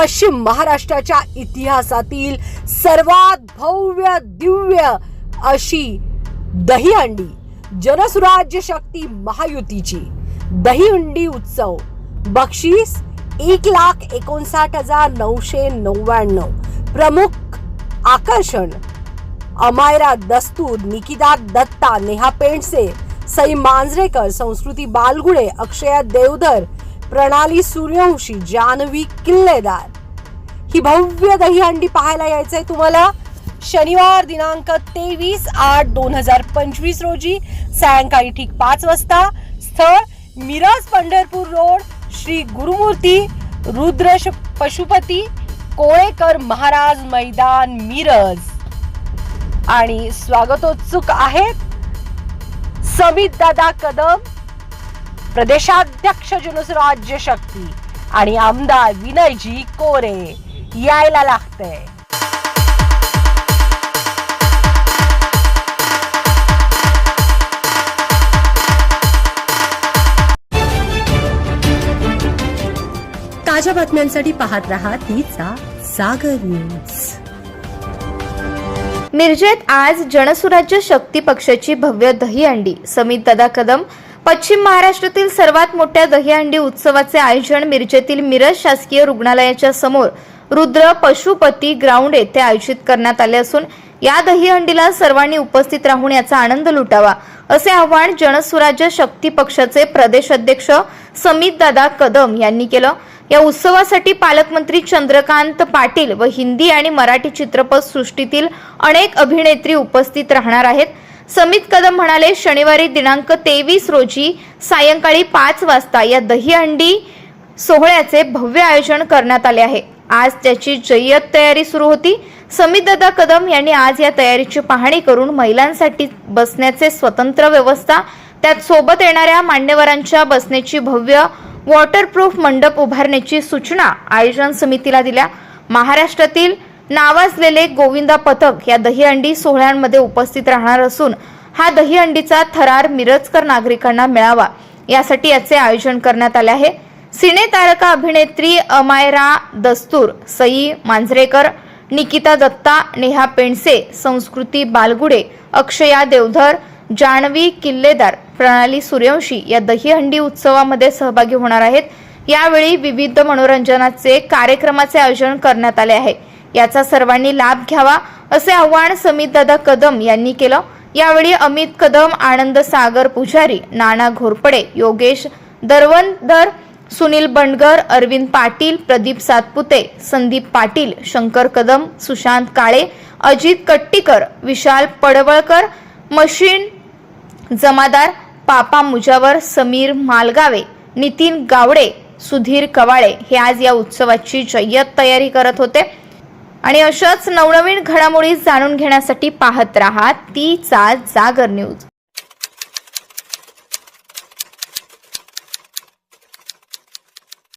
पश्चिम महाराष्ट्राच्या इतिहासातील सर्वात भव्य दिव्य अशी दहीहंडी जनसुराज्य शक्ती महायुतीची दहीहंडी उत्सव. बक्षीस एक लाख एकोणसाठ हजार नऊशे नव्याण्णव. प्रमुख आकर्षण अमायरा दस्तूर निकिता दत्ता नेहा पेंडसे सई मांजरेकर संस्कृती बालगुडे अक्षया देवधर प्रणाली सूर्यवंशी जानवी किल्लेदार. ही भव्य दहीहंडी पाहायला यायचंय तुम्हाला शनिवार दिनांक तेवीस आठ दोन हजार पंचवीस रोजी सायंकाळी ठीक पाच वाजता. स्थळ मिरज पंढरपूर रोड श्री गुरुमूर्ती रुद्र पशुपती कोळेकर महाराज मैदान मिरज. आणि स्वागतोत्सुक आहेत समित दादा कदम प्रदेशाध्यक्ष जनसुराज्य शक्ती आणि आमदार विनयजी कोरे यायला लागतंय. ताज्या बातम्यांसाठी पाहत रहा तिचा सागर न्यूज. मिरजेत आज जनसुराज्य शक्ती पक्षाची भव्य दहीहंडी समित दादा कदम पश्चिम महाराष्ट्रातील सर्वात मोठ्या दहीहंडी उत्सवाचे आयोजन मिरजेतील मिरज शासकीय रुग्णालयाच्या समोर रुद्र पशुपती ग्राउंड येथे आयोजित करण्यात आले असून या दहीहंडीला सर्वांनी उपस्थित राहून याचा आनंद लुटावा असे आवाहन जनसुराज्य शक्ती पक्षाचे प्रदेश अध्यक्ष समित दादा कदम यांनी केलं. या उत्सवासाठी पालकमंत्री चंद्रकांत पाटील व हिंदी आणि मराठी चित्रपट सृष्टीतील अनेक अभिनेत्री उपस्थित राहणार आहेत. समित कदम म्हणाले शनिवारी दिनांक तेवीस रोजी सायंकाळी पाच वाजता या दहीहंडी सोहळ्याचे भव्य आयोजन करण्यात आले आहे. आज त्याची जय्यत तयारी सुरू होती. समितदादा कदम यांनी आज या तयारीची पाहणी करून महिलांसाठी बसण्याचे स्वतंत्र व्यवस्था त्यात सोबत येणाऱ्या मान्यवरांच्या बसण्याची भव्य वॉटरप्रूफ मंडप उभारण्याची सूचना आयोजन समितीला दिल्या. महाराष्ट्रातील नावाजलेले गोविंदा पथक या दहीहंडी सोहळ्यांमध्ये उपस्थित राहणार असून हा दहीहंडीचा थरार मिरजकर नागरिकांना मिळावा यासाठी याचे आयोजन करण्यात आले आहे. सिने तारका अभिनेत्री अमायरा दस्तूर सई मांजरेकर निकिता दत्ता नेहा पेंडसे संस्कृती बालगुडे अक्षया देवधर जानवी किल्लेदार प्रणाली सूर्यवंशी या दहीहंडी उत्सवामध्ये सहभागी होणार आहेत. यावेळी विविध मनोरंजनाचे कार्यक्रमाचे आयोजन करण्यात आले आहे. याचा सर्वांनी लाभ घ्यावा असे आव्हान समित दादा कदम यांनी केलं. यावेळी अमित कदम आनंद सागर पुजारी नाना घोरपडे योगेश दरवंदर सुनील बंडगर अरविंद पाटील प्रदीप सातपुते संदीप पाटील शंकर कदम सुशांत काळे अजित कट्टीकर विशाल पडवळकर मशीन जमादार पापा मुजावर समीर मालगावे नितीन गावडे सुधीर कवाळे हे आज या उत्सवाची जय्यत तयारी करत होते. आणि अशाच नवनवीन घडामोडी जाणून घेण्यासाठी पाहत राहा तीचा जागर न्यूज.